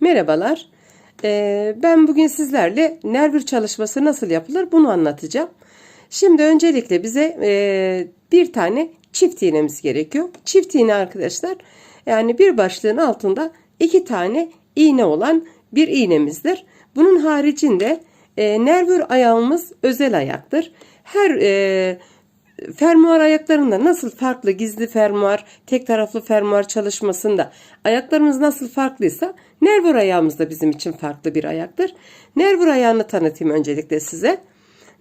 Merhabalar. Ee, ben bugün sizlerle nervür çalışması nasıl yapılır bunu anlatacağım. Şimdi öncelikle bize e, bir tane çift iğnemiz gerekiyor. Çift iğne arkadaşlar yani bir başlığın altında iki tane iğne olan bir iğnemizdir. Bunun haricinde e, nervür ayağımız özel ayaktır. Her e, fermuar ayaklarında nasıl farklı gizli fermuar, tek taraflı fermuar çalışmasında ayaklarımız nasıl farklıysa nervur ayağımız da bizim için farklı bir ayaktır. Nervur ayağını tanıtayım öncelikle size.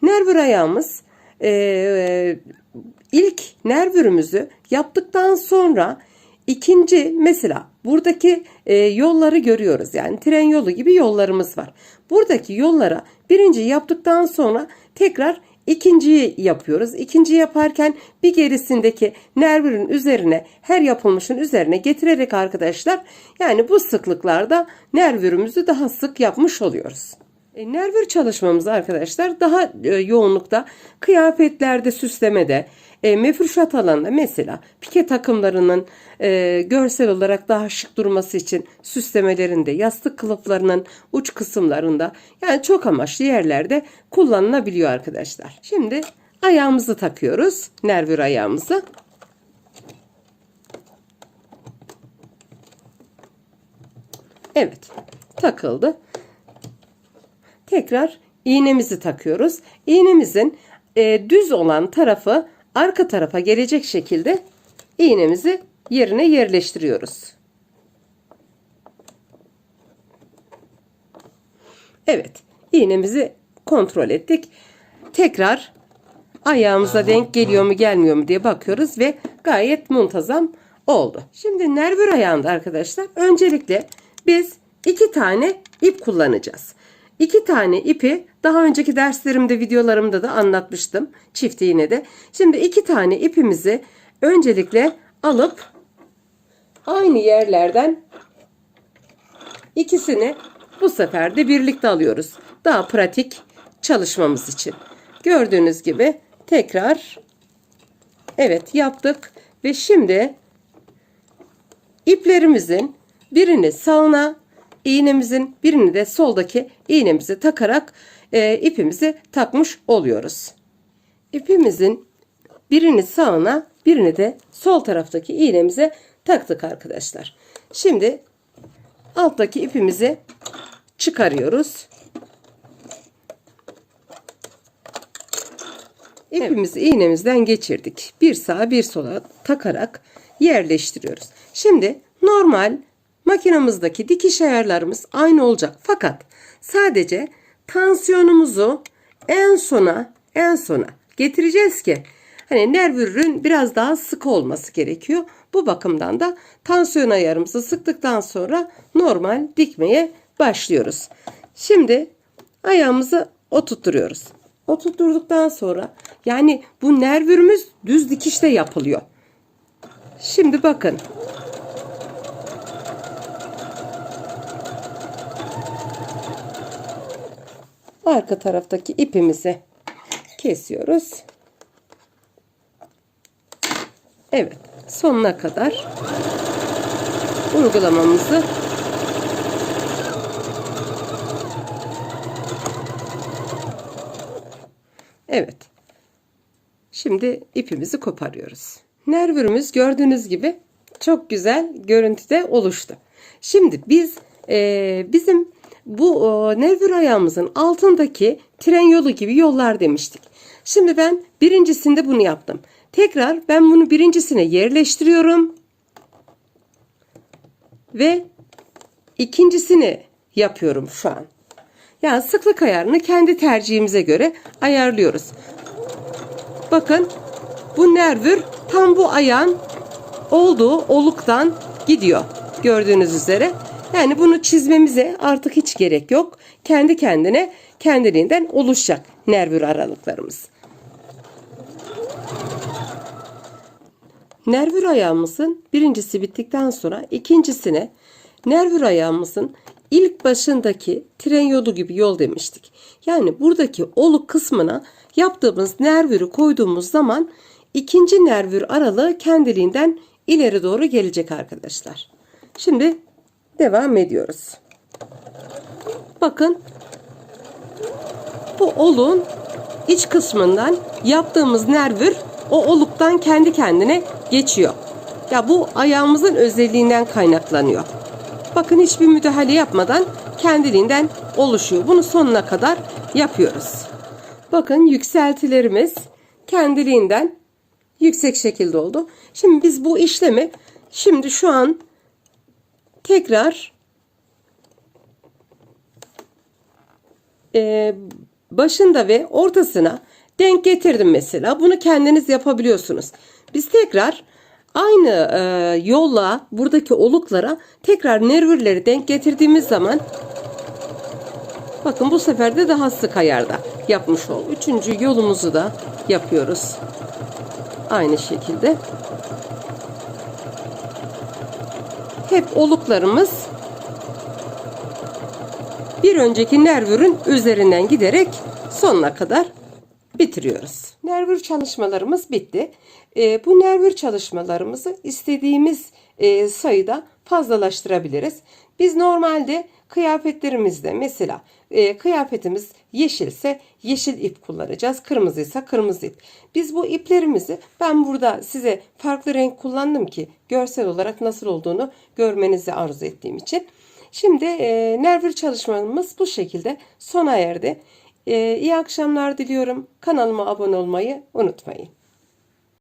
Nervur ayağımız e, ilk nervürümüzü yaptıktan sonra ikinci mesela buradaki e, yolları görüyoruz. Yani tren yolu gibi yollarımız var. Buradaki yollara birinci yaptıktan sonra tekrar İkinciyi yapıyoruz. İkinci yaparken bir gerisindeki nervürün üzerine her yapılmışın üzerine getirerek arkadaşlar yani bu sıklıklarda nervürümüzü daha sık yapmış oluyoruz. E, nervür çalışmamız arkadaşlar daha e, yoğunlukta kıyafetlerde süslemede e, mefruşat alanında mesela pike takımlarının e, görsel olarak daha şık durması için süslemelerinde yastık kılıflarının uç kısımlarında yani çok amaçlı yerlerde kullanılabiliyor arkadaşlar. Şimdi ayağımızı takıyoruz nervür ayağımızı. Evet takıldı. Tekrar iğnemizi takıyoruz. İğnemizin e, düz olan tarafı arka tarafa gelecek şekilde iğnemizi yerine yerleştiriyoruz. Evet, iğnemizi kontrol ettik. Tekrar ayağımıza denk geliyor mu gelmiyor mu diye bakıyoruz ve gayet muntazam oldu. Şimdi nervür ayağında arkadaşlar öncelikle biz iki tane ip kullanacağız. İki tane ipi daha önceki derslerimde videolarımda da anlatmıştım çift iğnede. Şimdi iki tane ipimizi öncelikle alıp aynı yerlerden ikisini bu sefer de birlikte alıyoruz. Daha pratik çalışmamız için. Gördüğünüz gibi tekrar evet yaptık ve şimdi iplerimizin birini sağına iğnemizin birini de soldaki iğnemizi takarak e, ipimizi takmış oluyoruz. İpimizin birini sağına birini de sol taraftaki iğnemize taktık arkadaşlar. Şimdi alttaki ipimizi çıkarıyoruz. İpimizi iğnemizden geçirdik. Bir sağa bir sola takarak yerleştiriyoruz. Şimdi normal makinamızdaki dikiş ayarlarımız aynı olacak. Fakat sadece tansiyonumuzu en sona en sona getireceğiz ki hani nervürün biraz daha sık olması gerekiyor. Bu bakımdan da tansiyon ayarımızı sıktıktan sonra normal dikmeye başlıyoruz. Şimdi ayağımızı oturtturuyoruz. Oturtturduktan sonra yani bu nervürümüz düz dikişte yapılıyor. Şimdi bakın arka taraftaki ipimizi kesiyoruz. Evet, sonuna kadar uygulamamızı Evet. Şimdi ipimizi koparıyoruz. Nervürümüz gördüğünüz gibi çok güzel görüntüde oluştu. Şimdi biz e, bizim bu e, nervür ayağımızın altındaki tren yolu gibi yollar demiştik. Şimdi ben birincisinde bunu yaptım. Tekrar ben bunu birincisine yerleştiriyorum. Ve ikincisini yapıyorum şu an. Yani sıklık ayarını kendi tercihimize göre ayarlıyoruz. Bakın bu nervür tam bu ayağın olduğu oluktan gidiyor. Gördüğünüz üzere. Yani bunu çizmemize artık hiç gerek yok. Kendi kendine kendiliğinden oluşacak nervür aralıklarımız. Nervür ayağımızın birincisi bittikten sonra ikincisine nervür ayağımızın ilk başındaki tren yolu gibi yol demiştik. Yani buradaki oluk kısmına yaptığımız nervürü koyduğumuz zaman ikinci nervür aralığı kendiliğinden ileri doğru gelecek arkadaşlar. Şimdi devam ediyoruz. Bakın bu olun iç kısmından yaptığımız nervür o oluktan kendi kendine geçiyor. Ya bu ayağımızın özelliğinden kaynaklanıyor. Bakın hiçbir müdahale yapmadan kendiliğinden oluşuyor. Bunu sonuna kadar yapıyoruz. Bakın yükseltilerimiz kendiliğinden yüksek şekilde oldu. Şimdi biz bu işlemi şimdi şu an tekrar e, başında ve ortasına denk getirdim mesela. Bunu kendiniz yapabiliyorsunuz. Biz tekrar aynı e, yolla buradaki oluklara tekrar nervürleri denk getirdiğimiz zaman bakın bu sefer de daha sık ayarda yapmış ol. Üçüncü yolumuzu da yapıyoruz. Aynı şekilde. Hep oluklarımız bir önceki nervürün üzerinden giderek sonuna kadar bitiriyoruz. Nervür çalışmalarımız bitti. Ee, bu nervür çalışmalarımızı istediğimiz e, sayıda fazlalaştırabiliriz. Biz normalde kıyafetlerimizde mesela e, kıyafetimiz yeşilse yeşil ip kullanacağız. Kırmızıysa kırmızı ip. Biz bu iplerimizi ben burada size farklı renk kullandım ki görsel olarak nasıl olduğunu görmenizi arzu ettiğim için. Şimdi e, nervür çalışmamız bu şekilde sona erdi. E, iyi akşamlar diliyorum. Kanalıma abone olmayı unutmayın.